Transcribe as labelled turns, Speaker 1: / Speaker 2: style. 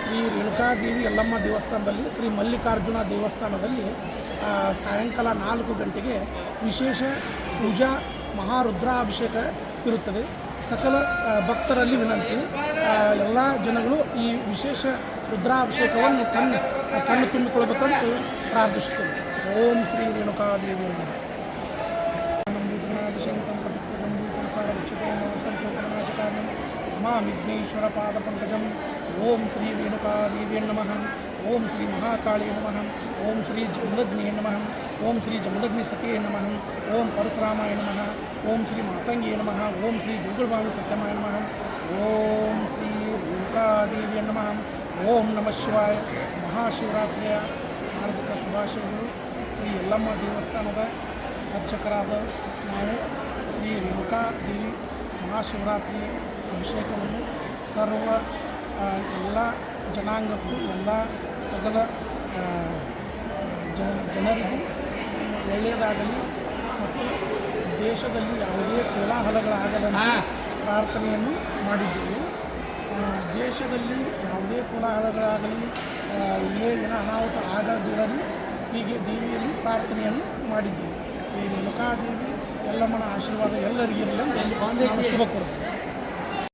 Speaker 1: ಶ್ರೀ ರೇಣುಕಾದೇವಿ ಯಲ್ಲಮ್ಮ ದೇವಸ್ಥಾನದಲ್ಲಿ, ಶ್ರೀ ಮಲ್ಲಿಕಾರ್ಜುನ ದೇವಸ್ಥಾನದಲ್ಲಿ ಸಾಯಂಕಾಲ ನಾಲ್ಕು ಗಂಟೆಗೆ ವಿಶೇಷ ಪೂಜಾ ಮಹಾರುದ್ರಾಭಿಷೇಕ ಇರುತ್ತದೆ. ಸಕಲ ಭಕ್ತರಲ್ಲಿ ವಿನಂತಿ. ಎಲ್ಲ ಜನಗಳು ಈ ವಿಶೇಷ ರುದ್ರಾಭಿಷೇಕವನ್ನು ಕಣ್ಣು ಕಣ್ಣು ತುಂಬಿಕೊಳ್ಳಬೇಕಂತ ಪ್ರಾರ್ಥಿಸುತ್ತೇವೆ ಓಂ ಶ್ರೀ ರೇಣುಕಾದೇವಿ ನಮಃ. ವಿಘ್ನೇಶ್ವರ ಪಾದ ಪಂಕಜಂ ಓಂ ಶ್ರೀ ರೇಣುಕಾದೇವಿ ನಮಃ ಓಂ ಶ್ರೀ ಮಹಾಕಾಳಿ ನಮಃ ಓಂ ಶ್ರೀ ಜಮದಗ್ನಿ ನಮಃ ಓಂ ಶ್ರೀ ಜಮದಗ್ನಿ ಸತಿಯೇ ನಮಃ ಓಂ ಪರಶುರಾಮಾಯ ನಮಃ ಓಂ ಶ್ರೀ ಮಾತಂಗಿಯೇ ನಮಃ ಓಂ ಶ್ರೀ ಜೋಗುಳಬಾವಿ ಸತ್ಯಮಾಯ ನಮಃ ಓಂ ಶ್ರೀ ರೇಣುಕಾದೇವಿಯ ನಮಃ ಓಂ ನಮಃ ಶಿವಾಯ ಮಹಾಶಿವರಾತ್ರಿಯ ಹಾರ್ದಿಕ ಶುಭಾಶಯಗಳು ಶ್ರೀ ಯಲ್ಲಮ್ಮ ದೇವಸ್ಥಾನದ ಅರ್ಚಕರಾದ ನಾವು ಶ್ರೀ ರೇಣುಕಾ ದೇವಿ ಮಹಾಶಿವರಾತ್ರಿ ಅಭಿಷೇಕವನ್ನು ಸರ್ವ ಎಲ್ಲ ಜನಾಂಗಕ್ಕೂ ಎಲ್ಲ ಸಕಲ ಜನರಿಗೂ ಒಳ್ಳೆಯದಾಗಲಿ ಮತ್ತು ದೇಶದಲ್ಲಿ ಯಾವುದೇ ಕೋಲಾಹಲಗಳಾಗದಂತೆ ಪ್ರಾರ್ಥನೆಯನ್ನು ಮಾಡಿದ್ದೇವೆ. ದೇಶದಲ್ಲಿ ಯಾವುದೇ ಕೋಲಾಹಲಗಳಾಗಲಿ ಇಲ್ಲೇ ಏನ ಅನಾಹುತ ಆಗದಿರಲಿ ಹೀಗೆ ದೇವಿಯಲ್ಲಿ ಪ್ರಾರ್ಥನೆಯನ್ನು ಮಾಡಿದ್ದೇವೆ. ಶ್ರೀ ರೇಣುಕಾದೇವಿ ಎಲ್ಲಮ್ಮನ ಆಶೀರ್ವಾದ ಎಲ್ಲರಿಗಿರಲಿ. ಶುಭ ಕೋರುತ್ತೇವೆ